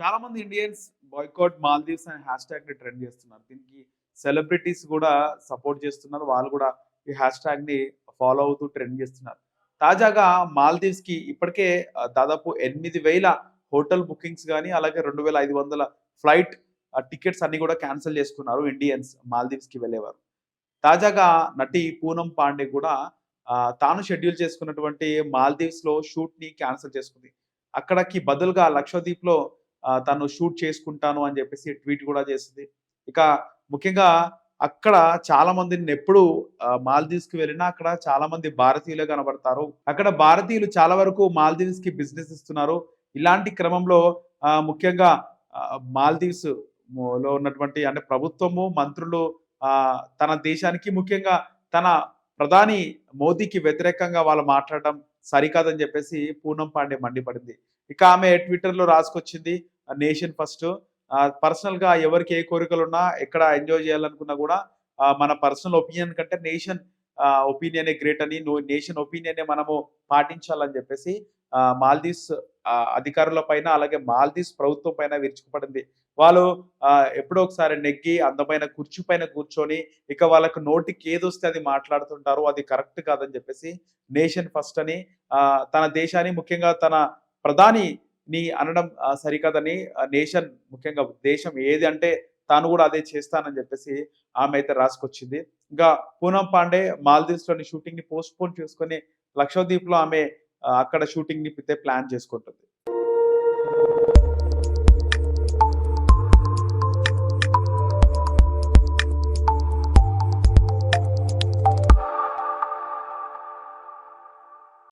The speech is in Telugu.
చాలా మంది ఇండియన్స్ బాయ్కాట్ మాల్దీవ్స్ అనే హ్యాష్ ట్యాగ్ని ట్రెండ్ చేస్తున్నారు. దీనికి సెలబ్రిటీస్ కూడా సపోర్ట్ చేస్తున్నారు. వాళ్ళు కూడా ఈ హ్యాష్ ట్యాగ్ని ఫాలో అవుతూ ట్రెండ్ చేస్తున్నారు. తాజాగా మాల్దీవ్స్కి ఇప్పటికే దాదాపు ఎనిమిది వేల హోటల్ బుకింగ్స్ కానీ అలాగే రెండు వేల ఐదు వందల ఫ్లైట్ టికెట్స్ అన్ని కూడా క్యాన్సిల్ చేసుకున్నారు ఇండియన్స్ మాల్దీవ్స్కి వెళ్ళేవారు. తాజాగా నటి పూనం పాండే కూడా తాను షెడ్యూల్ చేసుకున్నటువంటి మాల్దీవ్స్లో షూట్ని క్యాన్సిల్ చేసుకుంది. అక్కడికి బదులుగా లక్షద్వీప్లో తను షూట్ చేసుకుంటాను అని చెప్పేసి ట్వీట్ కూడా చేసింది. ఇక ముఖ్యంగా అక్కడ చాలా మంది ఎప్పుడు మాల్దీవ్స్కి వెళ్ళినా అక్కడ చాలా మంది భారతీయులే కనబడతారు. అక్కడ భారతీయులు చాలా వరకు మాల్దీవ్స్కి బిజినెస్ ఇస్తున్నారు. ఇలాంటి క్రమంలో ఆ, ముఖ్యంగా మాల్దీవ్స్లో ఉన్నటువంటి అంటే ప్రభుత్వము మంత్రులు ఆ, తన దేశానికి ముఖ్యంగా తన ప్రధాని మోదీకి వ్యతిరేకంగా వాళ్ళు మాట్లాడడం సరికాదని చెప్పేసి పూనం పాండే మండిపడింది. ఇక ఆమె ట్విట్టర్లో రాసుకొచ్చింది నేషన్ ఫస్ట్. పర్సనల్గా ఎవరికి ఏ కోరికలు ఉన్నా ఎక్కడ ఎంజాయ్ చేయాలనుకున్నా కూడా మన పర్సనల్ ఒపీనియన్ కంటే నేషన్ ఒపీనియనే గ్రేట్ అని నేషన్ ఒపీనియనే మనము పాటించాలని చెప్పేసి మాల్దీవ్స్ అధికారుల పైన అలాగే మాల్దీవ్స్ ప్రభుత్వం పైన విరుచుకుపడింది. వాళ్ళు ఎప్పుడో ఒకసారి నెగ్గి అందమైన కుర్చీ పైన కూర్చొని ఇక వాళ్ళకు నోటికి ఏదొస్తే అది మాట్లాడుతుంటారు అది కరెక్ట్ కాదని చెప్పేసి నేషన్ ఫస్ట్ అని తన దేశాన్ని ముఖ్యంగా తన ప్రధాని ని అనడం సరికాదని నేషన్ ముఖ్యంగా దేశం ఏది అంటే తాను కూడా అదే చేస్తానని చెప్పేసి ఆమె అయితే రాసుకొచ్చింది. ఇంకా పూనం పాండే మాల్దీవ్స్లోని షూటింగ్ని పోస్ట్ పోన్ చేసుకొని లక్షద్వీప్లో ఆమె అక్కడ షూటింగ్ని అయితే ప్లాన్ చేసుకుంటుంది.